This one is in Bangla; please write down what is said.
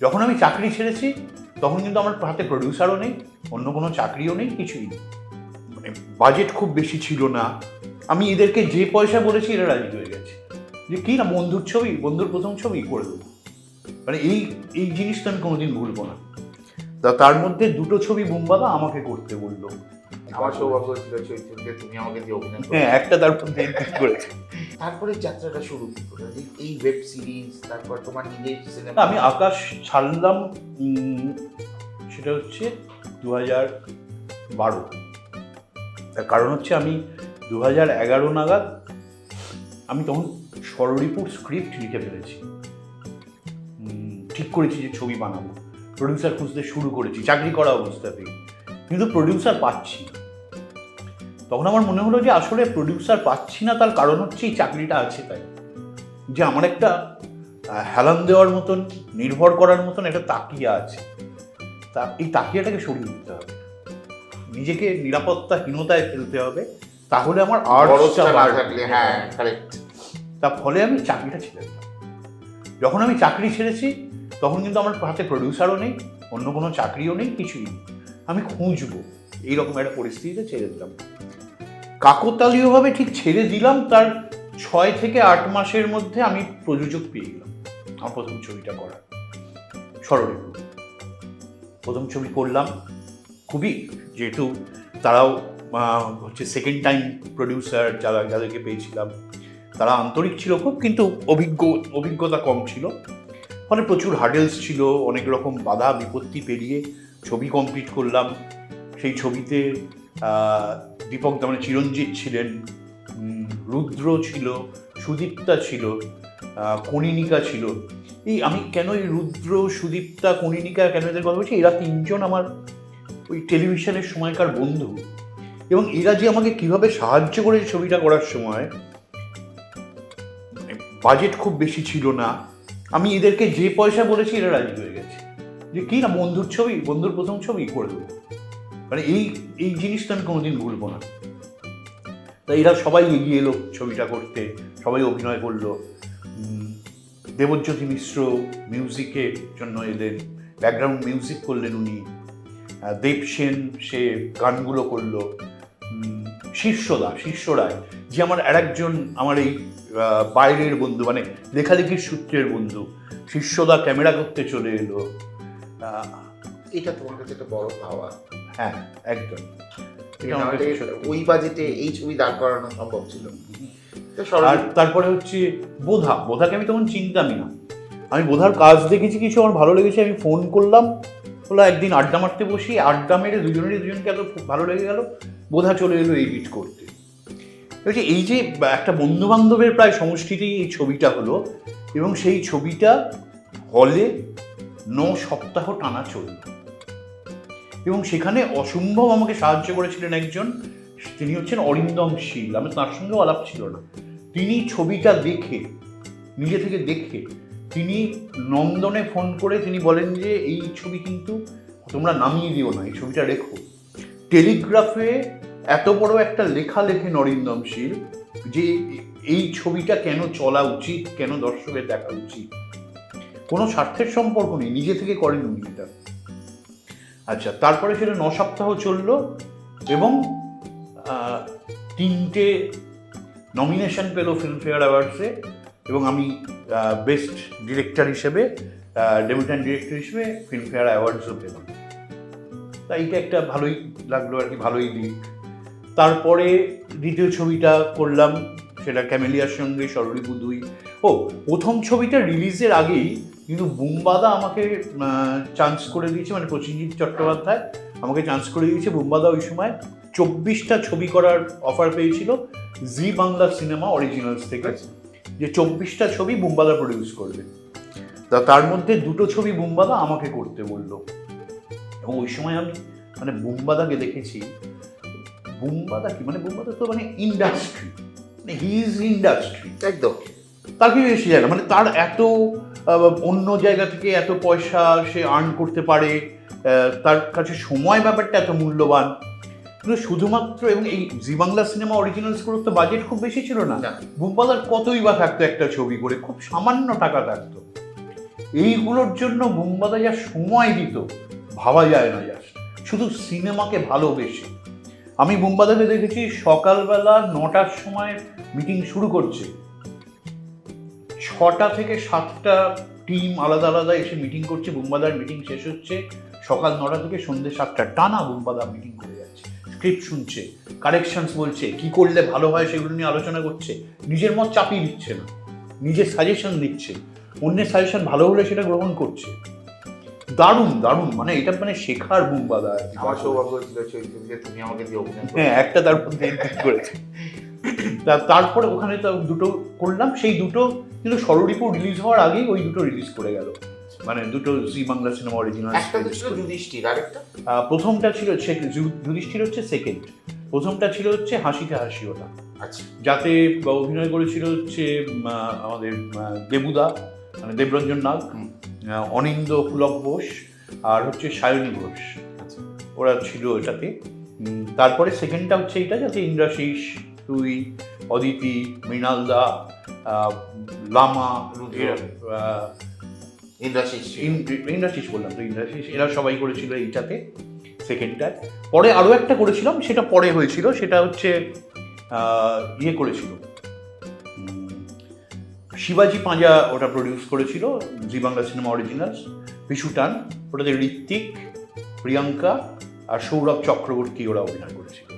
যখন আমি চাকরি ছেড়েছি, তখন কিন্তু আমার হাতে প্রডিউসারও নেই, অন্য কোনো চাকরিও নেই, কিছুই নেই। মানে বাজেট খুব বেশি ছিল না। আমি এদেরকে যে পয়সা বলেছি, এরা রাজি হয়ে গেছে। যে কি না, বন্ধুর ছবি, বন্ধুর প্রথম ছবি করে দেবো। মানে এই এই জিনিসটা আমি কোনোদিন ভুলবো না। তা তার মধ্যে দুটো ছবি বুম্বাদা আমাকে করতে বলল। আমার সৌভাগ্য ছিল চৈত্রকে তুমি আমাকে দিয়ে অভিনয় হ্যাঁ একটা তার মধ্যে করেছে। তারপরে যাত্রাটা শুরু কি করে? এই- ওয়েব সিরিজ তারপর তোমার নিজের সিনেমা আমি আকাশ ছাড়লাম সেটা হচ্ছে দু হাজার বারো। তার কারণ হচ্ছে আমি দু হাজার এগারো নাগাদ আমি তখন ষড়রিপুর স্ক্রিপ্ট লিখে ফেলেছি। ঠিক করেছি যে ছবি বানাবো। প্রডিউসার খুঁজতে শুরু করেছি চাকরি করা অবস্থাতেই। কিন্তু প্রডিউসার পাচ্ছি না। তখন আমার মনে হলো যে আসলে প্রডিউসার পাচ্ছি না তার কারণ হচ্ছে এই চাকরিটা আছে তাই। যে আমার একটা হেলান দেওয়ার মতন নির্ভর করার মতন একটা তাকিয়া আছে। তা এই তাকিয়াটাকে সরিয়ে দিতে হবে। নিজেকে নিরাপত্তাহীনতায় ফেলতে হবে। তাহলে আমার হ্যাঁ তা ফলে আমি চাকরিটা ছেড়ে দিলাম। যখন আমি চাকরি ছেড়েছি তখন কিন্তু আমার হাতে প্রডিউসারও নেই অন্য কোনো চাকরিও নেই কিছুই নেই। আমি খুঁজবো। এইরকম একটা পরিস্থিতিতে ছেড়ে দিলাম। কাকতালীয়ভাবে ঠিক ছেড়ে দিলাম, তার ছয় থেকে আট মাসের মধ্যে আমি প্রযোজক পেয়ে গেলাম। আমার প্রথম ছবিটা করার। স্মরণীয়। প্রথম ছবি করলাম। খুবই যেহেতু তারাও হচ্ছে সেকেন্ড টাইম প্রডিউসার যারা, যাদেরকে পেয়েছিলাম, তারা আন্তরিক ছিল খুব, কিন্তু অভিজ্ঞ, অভিজ্ঞতা কম ছিল। ফলে প্রচুর হার্ডেলস ছিল, অনেক রকম বাধা বিপত্তি পেরিয়ে ছবি কমপ্লিট করলাম। সেই ছবিতে দীপক মানে চিরঞ্জিত ছিলেন রুদ্র ছিল সুদীপ্তা ছিল আহ, কনিনিকা ছিল। এই আমি কেন এই রুদ্র সুদীপ্তা কনিনিকা কেন এদের কথা বলছি? এরা তিনজন আমার ওই টেলিভিশনের সময়কার বন্ধু। এবং এরা যে আমাকে কীভাবে সাহায্য করে ছবিটা করার সময় বাজেট খুব বেশি ছিল না। আমি এদেরকে যে পয়সা বলেছি এরা রাজি হয়ে গেছে। যে কি না বন্ধুর ছবি বন্ধুর প্রথম ছবি করে দেবো। মানে এই এই জিনিসটা আমি কোনোদিন ভুলবো না। তাই এরা সবাই এগিয়ে এলো ছবিটা করতে, সবাই অভিনয় করল। দেবজ্যোতি মিশ্র মিউজিকের জন্য এলেন ব্যাকগ্রাউন্ড মিউজিক করলেন উনি। দেব সেন, সে গানগুলো করল। শীর্ষদা শীর্ষ রায়, যে আমার আর একজন আমার এই বাইরের বন্ধু মানে লেখালেখির সূত্রের বন্ধু শীর্ষদা ক্যামেরা করতে চলে এলো। এটা তোমার কাছে একটা বড় পাওয়া। হ্যাঁ একদম। ওই বাজেটে এই ছবি দাঁড় করানো সম্ভব ছিল। আর তারপরে হচ্ছে বোধা। বোধাকে আমি তখন চিনতামই না। আমি বোধার কাজ দেখেছি কিছু আমার ভালো লেগেছে আমি ফোন করলাম। বলে একদিন আড্ডা মারতে বসি। আড্ডা মেরে দুজনেরই দুজনকে এত খুব ভালো লেগে গেল। বোধা চলে এলো এই বিট করতে। বলছি এই যে একটা বন্ধু বান্ধবের প্রায় সমষ্টিতেই এই ছবিটা হলো এবং সেই ছবিটা হলে ন সপ্তাহ টানা চলল এবং সেখানে অসম্ভব আমাকে সাহায্য করেছিলেন একজন, তিনি হচ্ছেন অরিন্দম শীল। আমি তার সঙ্গেও আলাপ ছিল না। তিনি ছবিটা দেখে, নিজে থেকে দেখে, তিনি নন্দনে ফোন করে তিনি বলেন যে, এই ছবি কিন্তু তোমরা নামিয়ে দিও না, এই ছবিটা রেখো। টেলিগ্রাফে এত বড় একটা লেখা লেখে নরিন্দম শীল যে, এই ছবিটা কেন চলা উচিত? কেন দর্শকের দেখা উচিত? কোনো স্বার্থের সম্পর্ক নেই, নিজে থেকে করেন উনি এটা। আচ্ছা তারপরে সেটা ন সপ্তাহ চলল এবং তিনটে নমিনেশন পেল ফিল্মফেয়ার অ্যাওয়ার্ডসে এবং আমি বেস্ট ডিরেক্টর হিসেবে ডেবিউটেন্ট ডিরেক্টর হিসেবে ফিল্মফেয়ার অ্যাওয়ার্ডসও পেলাম। তা এইটা একটা ভালোই লাগল আর কি, ভালোই দিক। তারপরে দ্বিতীয় ছবিটা করলাম, সেটা ক্যামেলিয়ার সঙ্গে সরলিপু দুই। ও, প্রথম ছবিটা রিলিজের আগেই কিন্তু বুম্বাদা আমাকে চান্স করে দিয়েছে মানে প্রসেনজিৎ চট্টোপাধ্যায় আমাকে চান্স করে দিয়েছে বুম্বাদা ওই সময় চব্বিশটা ছবি করার অফার পেয়েছিল জি বাংলা সিনেমা অরিজিনালস থেকে যে চব্বিশটা ছবি বুম্বাদা প্রডিউস করবে। তা তার মধ্যে দুটো ছবি বুম্বাদা আমাকে করতে বলল। এবং ওই সময় আমি মানে বুম্বাদাকে দেখেছি বুম্বাদা কি? মানে বুম্বাদা তো মানে ইন্ডাস্ট্রি মানে হি ইজ ইন্ডাস্ট্রি একদম। তার কি বেশি জায়গা মানে তার এত অন্য জায়গা থেকে এত পয়সা সে আর্ন করতে পারে তার কাছে সময় ব্যাপারটা এত মূল্যবান। কিন্তু শুধুমাত্র এবং এই জি বাংলা সিনেমা অরিজিনালসগুলোর তো বাজেট খুব বেশি ছিল না। বুম্বাদার কতই বা থাকতো একটা ছবি করে খুব সামান্য টাকা থাকতো। এইগুলোর জন্য বুম্বাদা যা সময় দিত ভাবা যায় না জাস্ট শুধু সিনেমাকে ভালোবেসে। আমি বুম্বাদাকে দেখেছি সকালবেলা নটার সময় মিটিং শুরু করছে। ছটা থেকে সাতটা টিম আলাদা আলাদা এসে মিটিং করছে বুম্বাদার মিটিং শেষ হচ্ছে সকাল নটা থেকে সন্ধ্যে সাতটা টানা বুম্বাদা মিটিং করে যাচ্ছে। স্ক্রিপ্ট শুনছে কারেকশনস বলছে কি করলে ভালো হয় সেগুলো নিয়ে আলোচনা করছে নিজের মত চাপিয়ে দিচ্ছে না নিজের সাজেশন দিচ্ছে অন্যের সাজেশন ভালো হলে সেটা গ্রহণ করছে। দারুণ দারুণ মানে এটা মানে শেখার বুম্বাদা। আমার সৌভাগ্য চৈতন্যকে তুমি আমাকে দিয়ে হ্যাঁ একটা তার মধ্যে করেছে। তারপরে ওখানে তো দুটো করলাম সেই দুটো কিন্তু স্বরূপও রিলিজ হওয়ার আগেই ওই দুটো রিলিজ করে গেল। মানে দুটো জি বাংলা সিনেমা অরিজিনাল একটা ছিল। যুধিষ্ঠির আরেকটা? প্রথমটা ছিল যুধিষ্ঠির হচ্ছে সেকেন্ড প্রথমটা ছিল হচ্ছে হাসিতে হাসি ওটা আচ্ছা। যাতে অভিনয় করেছিল হচ্ছে আমাদের দেবুদা মানে দেবরঞ্জন নাগ অনিন্দ পুলক ঘোষ আর হচ্ছে সায়নী ঘোষ। আচ্ছা। ওরা ছিল এটাতে তারপরে সেকেন্ডটা হচ্ছে এটা যাতে ইন্দ্রাশিস তুই অদিতি মৃণালদা লামা ইন্দ্রাশিস ইন- ইন্দ্রাশিস বললাম তো ইন্দ্রাশিস। এরা সবাই করেছিল এইটাতে সেকেন্ডটায় পরে আরও একটা করেছিলাম সেটা পরে হয়েছিল সেটা হচ্ছে ইয়ে করেছিল। শিবাজি পাঁজা ওটা প্রডিউস করেছিল জি বাংলা সিনেমা অরিজিনালস বিশুটান ওটাতে ঋত্বিক প্রিয়াঙ্কা আর সৌরভ চক্রবর্তী ওরা অভিনয় করেছিল।